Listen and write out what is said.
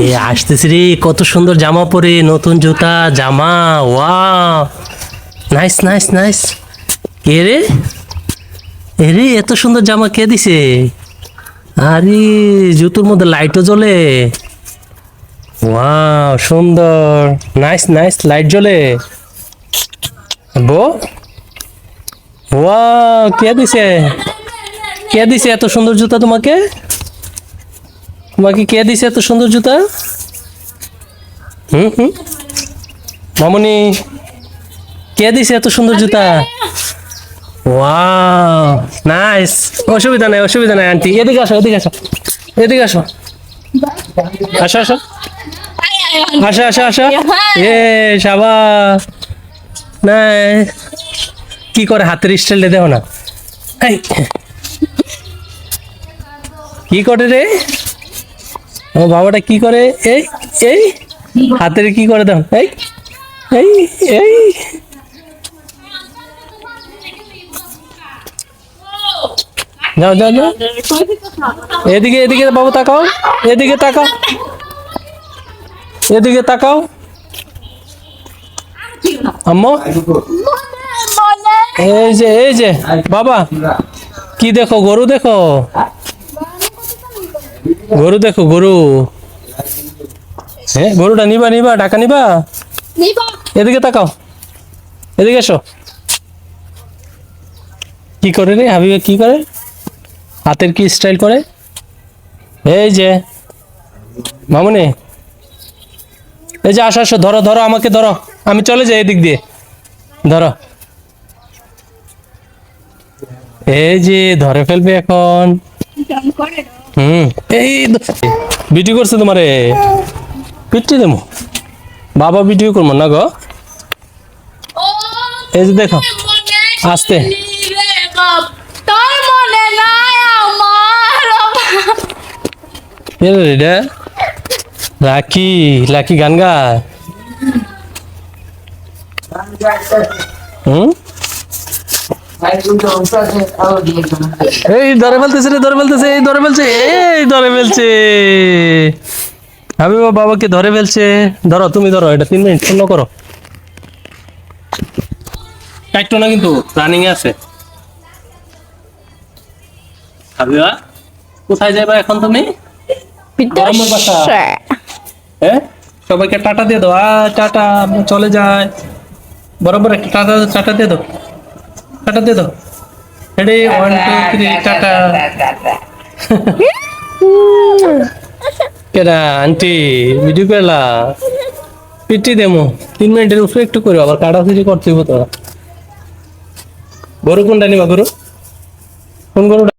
এ, আসতেছি রে, কত সুন্দর জামা পরে, নতুন জুতা, জামা ওয়া নাইস নাইস নাইস কে রে? এ রে, এত সুন্দর জামা কে দিছে? আরে, জুতোর মধ্যে লাইটও জ্বলে। ওয়াও সুন্দর। নাইস নাইস লাইট জ্বলে। বো ওয়া কে দিছে? কে দিছে এত সুন্দর জুতা তোমাকে? তোমাকে কে দিছে এত সুন্দর জুতা? হুম হুম। মামনি কে দিছে এত সুন্দর জুতা? Wow nice. অসুবিধা নাই অসুবিধা নাই আন্টি। এদিকে আসো এদিকে আসো। এদিকে আসো। আসো আসো। আসো আসো আসো। এ সাবা। না কি করে হাতের স্টাইলটা দেখো না। কি করে রে? ও বাবাটা কি করে? এই এই, হাতের কি করে দাও এই এই এই। যাও যাও যাও। এদিকে এদিকে বাবু তাকাও। এদিকে তাকাও। এদিকে তাকাও। আম্মু। এই যে এই যে, বাবা, কি দেখো? গরু দেখো? গরু দেখো গরু। হ্যাঁ গরুটা নিবা নিবা টাকা নিবা? এদিকে তাকাও। এদিকে এসো। কি করে রে হাবিবা কি করে? হাতের কি স্টাইল করে? এই যে মামুনি। এই যে আসো আসো ধরো ধরো আমাকে ধরো। আমি চলে যাই এদিক দিয়ে। ধরো। এই যে ধরে ফেলবে এখন। হুম। এই ভিডিও করছে তোমারে। পিটি দেবো বাবা ভিডিও করব না গো? এই যে দেখো, আস্তে। লাকি লাকি গান গায়। হুম? এই ধরে ফেলতেছে রে ধরে ফেলতেছে এই ধরে ফেলছে এই ধরে ফেলছে। আমি বাবাকে ধরে ফেলছে। ধরো তুমি ধরো এটা তিন মিনিট শূন্য করো। কাটতো না কিন্তু রানিং এ আছে। হাবিবা কোথায় যাবে এখন তুমি? গরমের বাসা। হ্যাঁ সবাইকে টাটা দিয়ে দাও। আ টাটা চলে যায়। বরাবর একটা টাটা টাটা দিয়ে দাও। টাটা দে দাও। Ready one two three tata. কেডা, আন্টি ভিডিও করলা? পিটি দেমো। তিন মিনিটের উপরে একটু করো আবার কাটাছিটি করতে হইব তো। গরু কোনটা নিবা গরু? কোন গরুটা?